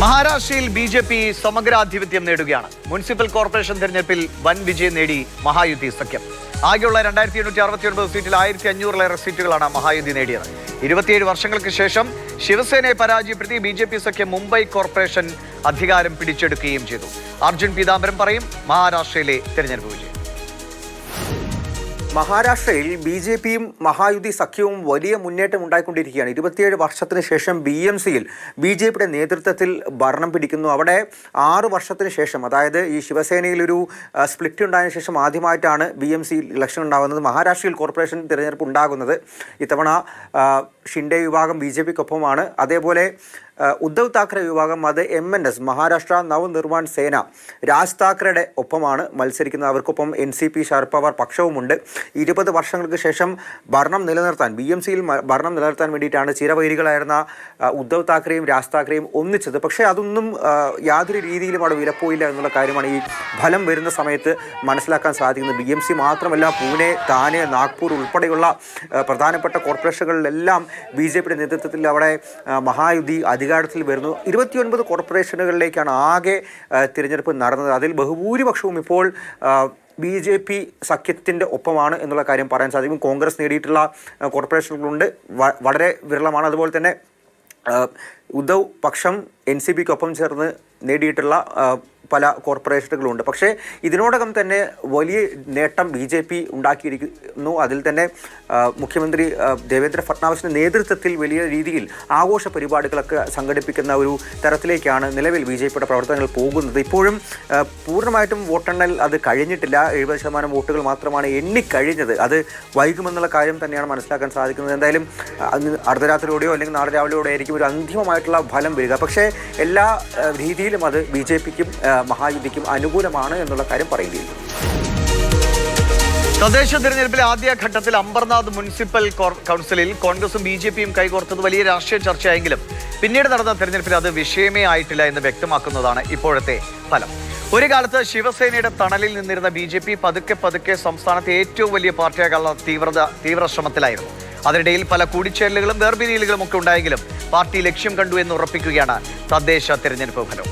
മഹാരാഷ്ട്രയിൽ B J P സമഗ്രാധിപത്യം നേടുകയാണ്. Municipal corporation തെരഞ്ഞെടുപ്പിൽ വൻ വിജയം നേടി മഹായുതി സഖ്യം. ആകെയുള്ള രണ്ടായിരത്തി എണ്ണൂറ്റി അറുപത്തി ഒൻപത് സീറ്റിൽ ആയിരത്തി അഞ്ഞൂറിലേറെ സീറ്റുകളാണ് മഹായുതി നേടിയത്. ഇരുപത്തിയേഴ് വർഷങ്ങൾക്ക് ശേഷം ശിവസേനയെ പരാജയപ്പെടുത്തി ബി ജെ പി സഖ്യം മുംബൈ കോർപ്പറേഷൻ അധികാരം പിടിച്ചെടുക്കുകയും ചെയ്തു. അർജുൻ പീതാംബരം പറയും മഹാരാഷ്ട്രയിലെ തെരഞ്ഞെടുപ്പ് വിജയം. മഹാരാഷ്ട്രയിൽ ബി ജെ പിയും മഹായുതി സഖ്യവും വലിയ മുന്നേറ്റം ഉണ്ടായിക്കൊണ്ടിരിക്കുകയാണ്. ഇരുപത്തിയേഴ് വർഷത്തിന് ശേഷം ബി എം സിയിൽ ബി ജെ പിയുടെ നേതൃത്വത്തിൽ ഭരണം പിടിക്കുന്നു. അവിടെ ആറ് വർഷത്തിന് ശേഷം അതായത് ഈ ശിവസേനയിലൊരു സ്പ്ലിറ്റ് ഉണ്ടായതിനു ശേഷം ആദ്യമായിട്ടാണ് ബി എം സിയിൽ ഇലക്ഷൻ ഉണ്ടാകുന്നത്. മഹാരാഷ്ട്രയിൽ കോർപ്പറേഷൻ തിരഞ്ഞെടുപ്പ് ഉണ്ടാകുന്നത്. ഇത്തവണ ഷിൻഡെ വിഭാഗം ബി ജെ പിക്കൊപ്പമാണ്. അതേപോലെ ഉദ്ധവ് താക്കറെ വിഭാഗം അത് M N S Maharashtra Navnirman Sena Raj താക്കറയുടെ ഒപ്പമാണ് മത്സരിക്കുന്നത്. അവർക്കൊപ്പം N C P Sharad Pawar പക്ഷവുമുണ്ട്. ഇരുപത് വർഷങ്ങൾക്ക് ശേഷം ഭരണം നിലനിർത്താൻ ബി എം സിയിൽ ഭരണം നിലനിർത്താൻ വേണ്ടിയിട്ടാണ് ചിരവൈരികളായിരുന്ന ഉദ്ധവ് താക്കറെയും രാജ് താക്കറെയും ഒന്നിച്ചത്. പക്ഷേ അതൊന്നും യാതൊരു രീതിയിലും അവിടെ വിലപ്പോയില്ല എന്നുള്ള കാര്യമാണ് ഈ ഫലം വരുന്ന സമയത്ത് മനസ്സിലാക്കാൻ സാധിക്കുന്നത്. ബി എം സി മാത്രമല്ല പൂനെ താനെ നാഗ്പൂർ ഉൾപ്പെടെയുള്ള പ്രധാനപ്പെട്ട കോർപ്പറേഷനുകളിലെല്ലാം ബി ജെ പിയുടെ നേതൃത്വത്തിൽ അവിടെ മഹായുതി അധികാരത്തിൽ വരുന്നു. ഇരുപത്തിയൊൻപത് കോർപ്പറേഷനുകളിലേക്കാണ് ആകെ തിരഞ്ഞെടുപ്പ് നടന്നത്. അതിൽ ബഹുഭൂരിപക്ഷവും ഇപ്പോൾ ബി ജെ പി സഖ്യത്തിന്റെ ഒപ്പമാണ് എന്നുള്ള കാര്യം പറയാൻ സാധിക്കും. കോൺഗ്രസ് നേടിയിട്ടുള്ള കോർപ്പറേഷനുകളുണ്ട്. വളരെ വിരളമാണ്. അതുപോലെ തന്നെ ഉദ്ധവ് പക്ഷം എൻ സി പിക്കൊപ്പം ചേർന്ന് നേടിയിട്ടുള്ള പല കോർപ്പറേഷനുകളുണ്ട്. പക്ഷേ ഇതിനോടകം തന്നെ വലിയ നേട്ടം ബി ജെ പി ഉണ്ടാക്കിയിരിക്കുന്നു. അതിൽ തന്നെ മുഖ്യമന്ത്രി ദേവേന്ദ്ര ഫട്നാവിസിന്റെ നേതൃത്വത്തിൽ വലിയ രീതിയിൽ ആഘോഷ പരിപാടികളൊക്കെ സംഘടിപ്പിക്കുന്ന ഒരു തരത്തിലേക്കാണ് നിലവിൽ ബി ജെ പിയുടെ പ്രവർത്തനങ്ങൾ പോകുന്നത്. ഇപ്പോഴും പൂർണമായിട്ടും വോട്ടെണ്ണൽ അത് കഴിഞ്ഞിട്ടില്ല. എഴുപത് ശതമാനം വോട്ടുകൾ മാത്രമാണ് എണ്ണിക്കഴിഞ്ഞത്. അത് വൈകുമെന്നുള്ള കാര്യം തന്നെയാണ് മനസ്സിലാക്കാൻ സാധിക്കുന്നത്. എന്തായാലും അർദ്ധരാത്രിയോടെയോ അല്ലെങ്കിൽ നാളെ രാവിലെയോടെ ആയിരിക്കും ഒരു അന്തിമമായിട്ടുള്ള ഫലം വരിക. പക്ഷേ എല്ലാ രീതിയിലും അത് ബി ജെ പിക്കും മഹായുതിക്കും അനുകൂലമാണ് എന്നുള്ള കാര്യം പറയേണ്ടിയിരുന്നു തദ്ദേശ തെരഞ്ഞെടുപ്പിലെ ആദ്യഘട്ടത്തിൽ അംബർനാഥ് മുനിസിപ്പൽ കൗൺസിലിൽ കോൺഗ്രസും ബി ജെ പിയും കൈകോർത്തത് വലിയ രാഷ്ട്രീയ ചർച്ചയായെങ്കിലും പിന്നീട് നടന്ന തെരഞ്ഞെടുപ്പിൽ അത് വിഷയമേ ആയിട്ടില്ല എന്ന് വ്യക്തമാക്കുന്നതാണ് ഇപ്പോഴത്തെ ഫലം. ഒരു കാലത്ത് ശിവസേനയുടെ തണലിൽ നിന്നിരുന്ന ബി ജെ പി പതുക്കെ പതുക്കെ സംസ്ഥാനത്തെ ഏറ്റവും വലിയ പാർട്ടിയാകാനുള്ള തീവ്രത തീവ്ര ശ്രമത്തിലായിരുന്നു അതിനിടയിൽ പല കൂടിച്ചേരലുകളും വേർപിരിയലുകളും ഒക്കെ ഉണ്ടായെങ്കിലും പാർട്ടി ലക്ഷ്യം കണ്ടു എന്ന് ഉറപ്പിക്കുകയാണ് തദ്ദേശ തെരഞ്ഞെടുപ്പ് ഫലം.